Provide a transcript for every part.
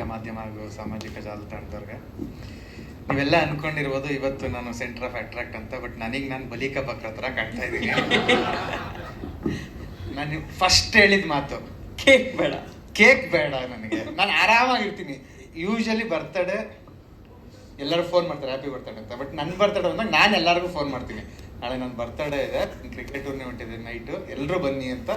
ಸಾಮಾಜಿಕ ಮಾಧ್ಯಮ ಹಾಗೂ ಸಾಮಾಜಿಕ ಜಾಲತಾಣದವ್ರಿಗೆ. ನೀವೆಲ್ಲ ಅನ್ಕೊಂಡಿರ್ಬೋದು ಇವತ್ತು ನಾನು ಸೆಂಟರ್ ಆಫ್ ಅಟ್ರಾಕ್ಟ್ ಅಂತ ಬಟ್ ನನಗೆ ನಾನು ಬಲಿಕ ಬಕ್ರ ಹತ್ರ ಕಾಣ್ತಾ ಇದ್ದೀನಿ. ನಾನು ಫಸ್ಟ್ ಹೇಳಿದ ಮಾತು. ಕೇಕ್ ಬೇಡ. ಕೇಕ್ ಬೇಡ ನನಗೆ. ನಾನು ಆರಾಮಾಗಿರ್ತೀನಿ. ಯೂಶಲಿ ಬರ್ತಡೇ ಎಲ್ಲರೂ ಫೋನ್ ಮಾಡ್ತಾರೆ ಹ್ಯಾಪಿ ಬರ್ತಡೆ ಅಂತ. ಬಟ್ ನನ್ನ ಬರ್ತಡೆ ಅಂದಾಗ ನಾನು ಎಲ್ಲರಿಗೂ ಫೋನ್ ಮಾಡ್ತೀನಿ. ನಾಳೆ ನನ್ನ ಬರ್ತಡೇ ಇದೆ. ಕ್ರಿಕೆಟ್ ಟೂರ್ನಮೆಂಟ್ ಇದೆ ನೈಟು ಎಲ್ಲರೂ ಬನ್ನಿ ಅಂತ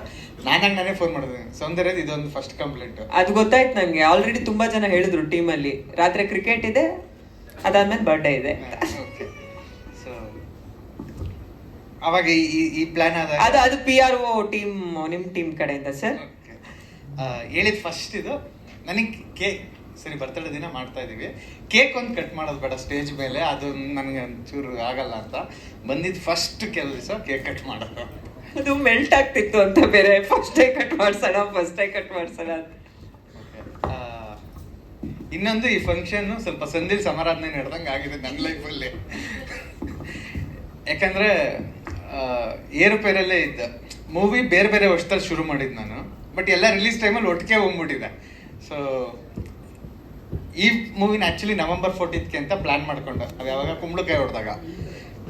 ನಾನಾಗ ನಾನೇ ಫೋನ್ ಮಾಡಿದೆ ಸೌಂದರ್ಯದ ಇದೊಂದು ಫಸ್ಟ್ ಕಂಪ್ಲೇಂಟ್ ಅದು ಗೊತ್ತಾಯ್ತು ನಂಗೆ. ಆಲ್ರೆಡಿ ತುಂಬಾ ಜನ ಹೇಳಿದ್ರು ಟೀಮಲ್ಲಿ ರಾತ್ರಿ ಕ್ರಿಕೆಟ್ ಇದೆ ಅದಾದ್ಮೇಲೆ ಬರ್ಡೇ ಇದೆ. ಸೊ ಅವಾಗ ಈ- ಈ ಪ್ಲಾನ್ ಆದ ಅದು ಅದು ಪಿ ಆರ್ ಒ ಟೀಮ್ ನಿಮ್ಮ ಟೀಮ್ ಕಡೆಯಿಂದ ಸರ್ ಹೇಳಿದ ಹೇಳಿದ್ ಫಸ್ಟ್ ಇದು. ನನಗೆ ಕೇಕ್ ಸರಿ ಬರ್ತಡೇ ದಿನ ಮಾಡ್ತಾ ಇದೀವಿ ಕೇಕ್ ಒಂದು ಕಟ್ ಮಾಡೋದು ಬೇಡ ಸ್ಟೇಜ್ ಮೇಲೆ. ಅದು ನನಗೆ ಒಂಚೂರು ಆಗಲ್ಲ ಅಂತ. ಬಂದಿದ್ದು ಫಸ್ಟ್ ಕೆಲಸ ಕೇಕ್ ಕಟ್ ಮಾಡೋದು ಅದು ಮೆಲ್ಟ್ ಆಗ್ತಿತ್ತು ಅಂತ ಬೇರೆ. ಫಸ್ಟೇ ಕಟ್ ಮಾಡ್ಸೋಣ ಫಸ್ಟೇ ಕಟ್ ಮಾಡ್ಸೋಣ ಅಂತ. ಇನ್ನೊಂದು ಈ ಫಂಕ್ಷನ್ ಸ್ವಲ್ಪ ಸಂಧಿ ಸಮಾರಾಧನೆ ನಡೆದಂಗೆ ಆಗಿದೆ ನನ್ನ ಲೈಫಲ್ಲಿ ಯಾಕಂದ್ರೆ ಏರುಪೇರಲ್ಲೇ ಇದ್ದ. ಮೂವಿ ಬೇರೆ ಬೇರೆ ವರ್ಷದಲ್ಲಿ ಶುರು ಮಾಡಿದ್ದು ನಾನು. ಬಟ್ ಎಲ್ಲ ರಿಲೀಸ್ ಟೈಮಲ್ಲಿ ಒಟ್ಟಿಗೆ ಹೋಗ್ಬಿಟ್ಟಿದೆ. ಸೊ ಈ ಮೂವಿನ ಆಕ್ಚುಲಿ ನವೆಂಬರ್ ಫೋರ್ಟೀನ್ಗೆ ಅಂತ ಪ್ಲಾನ್ ಮಾಡ್ಕೊಂಡು. ಅದು ಯಾವಾಗ? ಕುಂಬಳಕಾಯಿ ಹೊಡೆದಾಗ.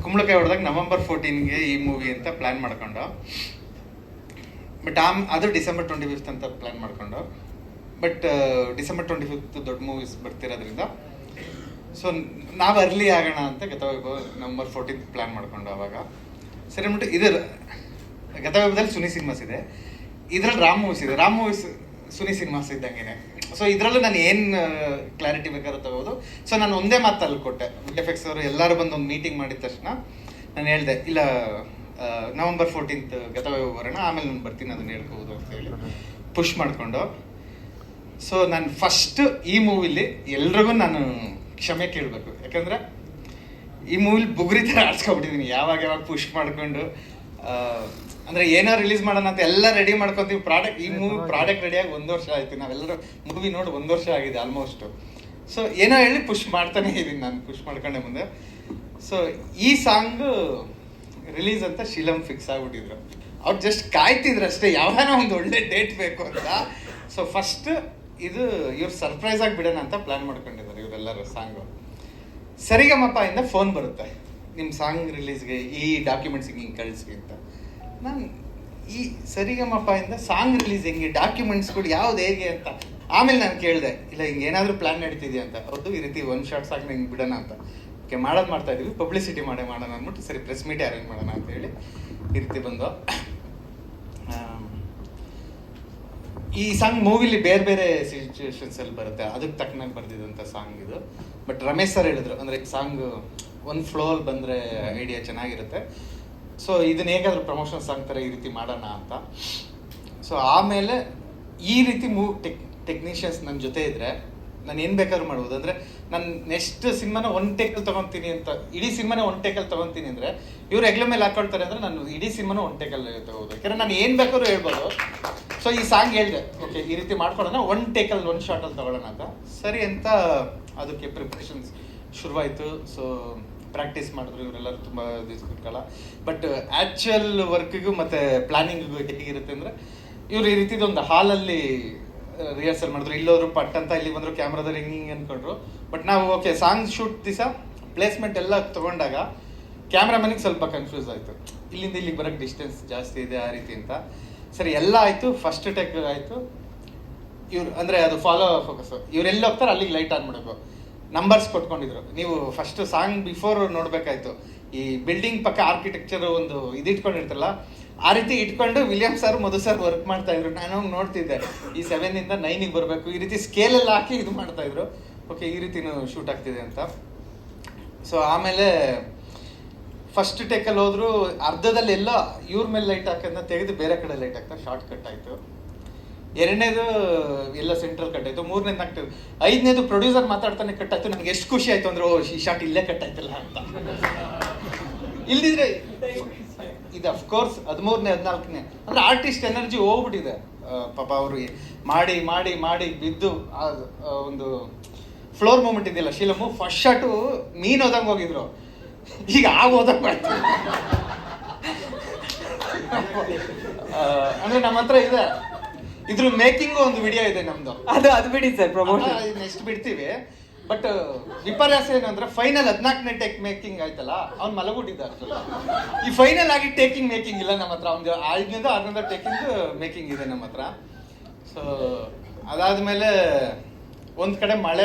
ಕುಂಬಳಕಾಯಿ ಹೊಡೆದಾಗ ನವೆಂಬರ್ ಫೋರ್ಟೀನ್ಗೆ ಈ ಮೂವಿ ಅಂತ ಪ್ಲಾನ್ ಮಾಡ್ಕೊಂಡು. ಬಟ್ ಆಮ್, ಅದು ಡಿಸೆಂಬರ್ ಟ್ವೆಂಟಿ ಫಿಫ್ತ್ ಅಂತ ಪ್ಲಾನ್ ಮಾಡ್ಕೊಂಡು. ಬಟ್ ಡಿಸೆಂಬರ್ ಟ್ವೆಂಟಿ ಫಿಫ್ತ್ ದೊಡ್ಡ ಮೂವೀಸ್ ಬರ್ತಿರೋದ್ರಿಂದ ಸೊ ನಾವು ಅರ್ಲಿ ಆಗೋಣ ಅಂತ ಗತವೈಭವ ನವಂಬರ್ ಫೋರ್ಟೀನ್ತ್ ಪ್ಲಾನ್ ಮಾಡ್ಕೊಂಡು ಅವಾಗ. ಸರಿ ಅಂದ್ಬಿಟ್ಟು ಇದರ ಗತವೈಭವದಲ್ಲಿ ಸುನಿ ಸಿನಿಮಾಸ್ ಇದೆ. ಇದರಲ್ಲಿ ರಾಮ್ ಮೂವೀಸ್ ಇದೆ. ರಾಮ್ ಮೂವೀಸ್ ಸುನಿ ಸಿನಿಮಾಸ್ ಇದ್ದಂಗೆನೆ. ಸೊ ಇದರಲ್ಲೂ ನಾನು ಏನು ಕ್ಲಾರಿಟಿ ಬೇಕಾದ್ರೂ ತಗೋದು ಸೊ ನಾನು ಒಂದೇ ಮಾತಲ್ಲಿ ಕೊಟ್ಟೆ. ಎಫೆಕ್ಸ್ ಅವರು ಎಲ್ಲರೂ ಬಂದು ಒಂದು ಮೀಟಿಂಗ್ ಮಾಡಿದ ತಕ್ಷಣ ನಾನು ಹೇಳಿದೆ, ಇಲ್ಲ ನವೆಂಬರ್ ಫೋರ್ಟೀನ್ತ್ ಗತವೈಭವ ಬರೋಣ ಆಮೇಲೆ ನಾನು ಬರ್ತೀನಿ, ಅದನ್ನ ಹೇಳ್ಕೋಬೋದು ಅಂತ ಹೇಳಿ ಪುಷ್ ಮಾಡಿಕೊಂಡು. ಸೊ ನಾನು ಫಸ್ಟ್ ಈ ಮೂವಿಲಿ ಎಲ್ರಿಗೂ ನಾನು ಕ್ಷಮೆ ಕೇಳಬೇಕು. ಯಾಕಂದ್ರೆ ಈ ಮೂವಿಲಿ ಬುಗುರಿ ಥರ ಆಡ್ಸ್ಕೊಬಿಟ್ಟಿದ್ದೀನಿ ಯಾವಾಗ ಯಾವಾಗ ಪುಷ್ ಮಾಡ್ಕೊಂಡು ಅಂದ್ರೆ ಏನೋ ರಿಲೀಸ್ ಮಾಡೋಣ ಅಂತ ಎಲ್ಲ ರೆಡಿ ಮಾಡ್ಕೊತೀವಿ. ಪ್ರಾಡಕ್ಟ್ ಈ ಮೂವಿ ಪ್ರಾಡಕ್ಟ್ ರೆಡಿಯಾಗಿ ಒಂದು ವರ್ಷ ಆಯ್ತು. ನಾವೆಲ್ಲರೂ ಮೂವಿ ನೋಡಿ ಒಂದು ವರ್ಷ ಆಗಿದೆ ಆಲ್ಮೋಸ್ಟ್ ಸೊ ಏನೋ ಹೇಳಿ ಪುಷ್ ಮಾಡ್ತಾನೆ ಇದ್ದೀನಿ ನಾನು. ಪುಷ್ ಮಾಡ್ಕೊಂಡೆ ಮುಂದೆ. ಸೊ ಈ ಸಾಂಗ್ ರಿಲೀಸ್ ಅಂತ ಶಿಲಂ ಫಿಕ್ಸ್ ಆಗ್ಬಿಟ್ಟಿದ್ರು. ಅವ್ರು ಜಸ್ಟ್ ಕಾಯ್ತಿದ್ರು ಅಷ್ಟೇ. ಯಾವಾಗ ಒಂದು ಒಳ್ಳೆ ಡೇಟ್ ಬೇಕು ಅಂತ. ಸೊ ಫಸ್ಟ್ ಇದು ಇವ್ರು ಸರ್ಪ್ರೈಸ್ ಆಗಿ ಬಿಡೋಣ ಅಂತ ಪ್ಲಾನ್ ಮಾಡ್ಕೊಂಡಿದ್ದಾರೆ ಇವರೆಲ್ಲರೂ ಸಾಂಗು ಸರಿಗಮಪ್ಪ ಇಂದ ಫೋನ್ ಬರುತ್ತೆ. ನಿಮ್ಮ ಸಾಂಗ್ ರಿಲೀಸ್ಗೆ ಈ ಡಾಕ್ಯುಮೆಂಟ್ಸ್ ಹಿಂಗೆ ಕಳಿಸಿ ಅಂತ. ನಾನು ಈ ಸರಿಗಮಪ್ಪ ಇಂದ ಸಾಂಗ್ ರಿಲೀಸ್ ಹೆಂಗೆ ಡಾಕ್ಯುಮೆಂಟ್ಸ್ಗಳು ಯಾವ್ದು ಹೇಗೆ ಅಂತ. ಆಮೇಲೆ ನಾನು ಕೇಳಿದೆ, ಇಲ್ಲ ಹಿಂಗೆ ಏನಾದರೂ ಪ್ಲ್ಯಾನ್ ನಡೀತಿದೆಯಾ ಅಂತ. ಅವ್ರದ್ದು ಈ ರೀತಿ ಒಂದು ಶಾರ್ಟ್ ಸಾಂಗ್ ಹಿಂಗೆ ಬಿಡೋಣ ಅಂತ. ಓಕೆ, ಮಾಡೋದು ಮಾಡ್ತಾ ಇದೀವಿ ಪಬ್ಲಿಸಿಟಿ ಮಾಡೇ ಮಾಡೋಣ ಅಂದ್ಬಿಟ್ಟು ಸರಿ ಪ್ರೆಸ್ ಮೀಟೇ ಅರೇಂಜ್ ಮಾಡೋಣ ಅಂತ ಹೇಳಿ ಈ ರೀತಿ ಬಂದು ಆಮ್, ಈ ಸಾಂಗ್ ಮೂವಿಲಿ ಬೇರೆ ಬೇರೆ ಸಿಚುವೇಶನ್ಸ್ ಅಲ್ಲಿ ಬರುತ್ತೆ. ಅದಕ್ಕೆ ತಕ್ಕನಾಗಿ ಬರ್ದಿದಂತ ಸಾಂಗ್ ಇದು. ಬಟ್ ರಮೇಶ್ ಸರ್ ಹೇಳಿದ್ರು, ಅಂದ್ರೆ ಸಾಂಗ್ ಒಂದು ಫ್ಲೋ ಅಲ್ಲಿ ಬಂದ್ರೆ ಐಡಿಯಾ ಚೆನ್ನಾಗಿರುತ್ತೆ. ಸೊ ಇದನ್ನ ಹೇಗಾದ್ರೂ ಪ್ರಮೋಷನ್ ಸಾಂಗ್ ತರ ಈ ರೀತಿ ಮಾಡೋಣ ಅಂತ. ಸೊ ಆಮೇಲೆ ಈ ರೀತಿ ಮೂವ್ ಟೆಕ್ ಟೆಕ್ನಿಷಿಯನ್ಸ್ ನನ್ನ ಜೊತೆ ಇದ್ರೆ, ನಾನು ಏನ್ ಬೇಕಾದ್ರೂ ಮಾಡ್ಬೋದು. ಅಂದ್ರೆ ನಾನು ನೆಕ್ಸ್ಟ್ ಸಿನಿಮಾನ ಒನ್ ಟೇಕಲ್ಲಿ ತಗೊಂತೀನಿ ಅಂತ, ಇಡೀ ಸಿನಿಮಾನ ಒನ್ ಟೇಕಲ್ಲಿ ತಗೊಂತೀನಿ ಅಂದ್ರೆ, ಇವ್ರು ಎಗ್ಲ ಮೇಲೆ ಹಾಕೊಳ್ತಾರೆ ಅಂದ್ರೆ ನಾನು ಇಡೀ ಸಿನಿಮಾನ ಒನ್ ಟೇಕಲ್ಲಿ ತಗೋದು ಯಾಕಂದ್ರೆ ನಾನು ಏನ್ ಬೇಕಾದ್ರೂ ಹೇಳ್ಬೋದು. ಸೊ ಈ ಸಾಂಗ್ ಹೇಳಿದೆ. ಓಕೆ ಈ ರೀತಿ ಮಾಡ್ಕೊಳ್ಳೋಣ. ಒನ್ ಟೇಕಲ್ಲಿ ಒನ್ ಶಾರ್ಟಲ್ಲಿ ತಗೊಳ್ಳೋಣ ಅಂತ. ಸರಿ ಅಂತ ಅದಕ್ಕೆ ಪ್ರಿಪ್ರೇಷನ್ಸ್ ಶುರುವಾಯಿತು. ಸೊ ಪ್ರಾಕ್ಟೀಸ್ ಮಾಡಿದ್ರು ಇವರೆಲ್ಲರೂ ತುಂಬ ದಿವಸ ಕುತ್ಕೊಳ್ಳ ಬಟ್ ಆ್ಯಕ್ಚುಯಲ್ ವರ್ಕಿಗೂ ಮತ್ತು ಪ್ಲಾನಿಂಗಿಗೂ ಹೇಗಿರುತ್ತೆ ಅಂದರೆ, ಇವ್ರು ಈ ರೀತಿದು ಒಂದು ಹಾಲಲ್ಲಿ ರಿಹರ್ಸಲ್ ಮಾಡಿದ್ರು. ಇಲ್ಲೋದ್ರು ಪಟ್ ಅಂತ ಇಲ್ಲಿ ಬಂದರು ಕ್ಯಾಮ್ರಾದಲ್ಲಿ ಹಿಂಗೆ ಹಿಂಗೆ ಅಂದ್ಕೊಂಡ್ರು ಬಟ್ ನಾವು ಓಕೆ ಸಾಂಗ್ ಶೂಟ್ ದಿವಸ ಪ್ಲೇಸ್ಮೆಂಟ್ ಎಲ್ಲ ತಗೊಂಡಾಗ ಕ್ಯಾಮ್ರಾಮನಿಗೆ ಸ್ವಲ್ಪ ಕನ್ಫ್ಯೂಸ್ ಆಯಿತು. ಇಲ್ಲಿಂದ ಇಲ್ಲಿಗೆ ಬರೋಕ್ಕೆ ಡಿಸ್ಟೆನ್ಸ್ ಜಾಸ್ತಿ ಇದೆ ಆ ರೀತಿ ಅಂತ. ಸರಿ, ಎಲ್ಲ ಆಯಿತು ಫಸ್ಟ್ ಟೆಕ್ ಆಯಿತು. ಇವ್ರು, ಅಂದರೆ ಅದು ಫಾಲೋ ಫೋಕಸ್ ಇವ್ರೆಲ್ಲ ಹೋಗ್ತಾರೆ ಅಲ್ಲಿಗೆ ಲೈಟ್ ಆನ್ ಮಾಡಬೇಕು. ನಂಬರ್ಸ್ ಕೊಟ್ಕೊಂಡಿದ್ರು. ನೀವು ಫಸ್ಟ್ ಸಾಂಗ್ ಬಿಫೋರ್ ನೋಡಬೇಕಾಯ್ತು. ಈ ಬಿಲ್ಡಿಂಗ್ ಪಕ್ಕ ಆರ್ಕಿಟೆಕ್ಚರ್ ಒಂದು ಇದು ಇಟ್ಕೊಂಡಿರ್ತಲ್ಲ ಆ ರೀತಿ ಇಟ್ಕೊಂಡು William sir Madhu sir work ಮಾಡ್ತಾ ಇದ್ರು. ನಾನು ನೋಡ್ತಿದ್ದೆ. ಈ ಸೆವೆನ್ ಇಂದ ನೈನಿಗೆ ಬರಬೇಕು. ಈ ರೀತಿ ಸ್ಕೇಲ್ ಎಲ್ಲ ಹಾಕಿ ಇದು ಮಾಡ್ತಾ ಇದ್ರು. ಓಕೆ ಈ ರೀತಿನೂ ಶೂಟ್ ಆಗ್ತಿದೆ ಅಂತ. ಸೊ ಆಮೇಲೆ ಫಸ್ಟ್ ಟೇಕಲ್ಲಿ ಹೋದ್ರು ಅರ್ಧದಲ್ಲಿ ಎಲ್ಲ ಇವ್ರ ಮೇಲೆ ಲೈಟ್ ಹಾಕೋದನ್ನ ತೆಗೆದು ಬೇರೆ ಕಡೆ ಲೈಟ್ ಹಾಕ್ತಾರೆ ಶಾರ್ಟ್ ಕಟ್ ಆಯ್ತು. ಎರಡನೇದು ಎಲ್ಲ ಸೆಂಟ್ರಲ್ ಕಟ್ ಆಯ್ತು, ಮೂರನೇದು ನಾಲ್ಕು ಐದನೇದು ಪ್ರೊಡ್ಯೂಸರ್ ಮಾತಾಡ್ತಾನೆ ಕಟ್ ಆಯ್ತು, ನನಗೆ ಎಷ್ಟು ಖುಷಿ ಆಯ್ತು ಅಂದ್ರೆ ಈ ಶಾರ್ಟ್ ಇಲ್ಲೇ ಕಟ್ ಆಯ್ತಲ್ಲ ಅಂತ. ಇಲ್ದಿದ್ರೆ ಇದು ಅಫ್ಕೋರ್ಸ್ ಹದಿಮೂರನೇ, ಹದಿನಾಲ್ಕನೇ. ಅಂದ್ರೆ ಆರ್ಟಿಸ್ಟ್ ಎನರ್ಜಿ ಹೋಗ್ಬಿಟ್ಟಿದೆ. ಪಾಪ ಅವರು ಮಾಡಿ ಮಾಡಿ ಮಾಡಿ ಬಿದ್ದು ಒಂದು ಫ್ಲೋರ್ ಮೂಮೆಂಟ್ ಇದೆಯಲ್ಲ ಶೀಲಮು ಫಸ್ಟ್ ಶಾಟು ಮೀನ್ ಹೋದಂಗೆ ಹೋಗಿದ್ರು. ಈಗ ಆಗೋದ ಅಂದ್ರೆ ನಮ್ಮ ಹತ್ರ ಇದೆ. ಇದ್ರ ಮೇಕಿಂಗ್ ಒಂದು ವಿಡಿಯೋ ಇದೆ ನಮ್ದು. ಅದು ಅದು ಬಿಡಿ ಸರ್ ಪ್ರಮೋಷನ್ ನೆಕ್ಸ್ಟ್ ಬಿಡ್ತೀವಿ. ಬಟ್ ವಿಪರ್ಯಾಸ ಏನು ಅಂದ್ರೆ ಫೈನಲ್ ಹದಿನಾಲ್ಕನೇ ಟೇಕ್ ಮೇಕಿಂಗ್ ಆಯ್ತಲ್ಲ ಅವ್ನು ಮಲಗುಟ್ಟಿದ್ದ ಈ ಫೈನಲ್ ಆಗಿ ಟೇಕಿಂಗ್ ಮೇಕಿಂಗ್ ಇಲ್ಲ ನಮ್ಮ ಹತ್ರ. ಅವ್ನಿಗೆ ಐದನೇದು ಆರನೇದು ಟೇಕಿಂಗ್ ಮೇಕಿಂಗ್ ಇದೆ ನಮ್ಮ ಹತ್ರ. ಸೊ ಅದಾದ್ಮೇಲೆ ಒಂದ್ ಕಡೆ ಮಳೆ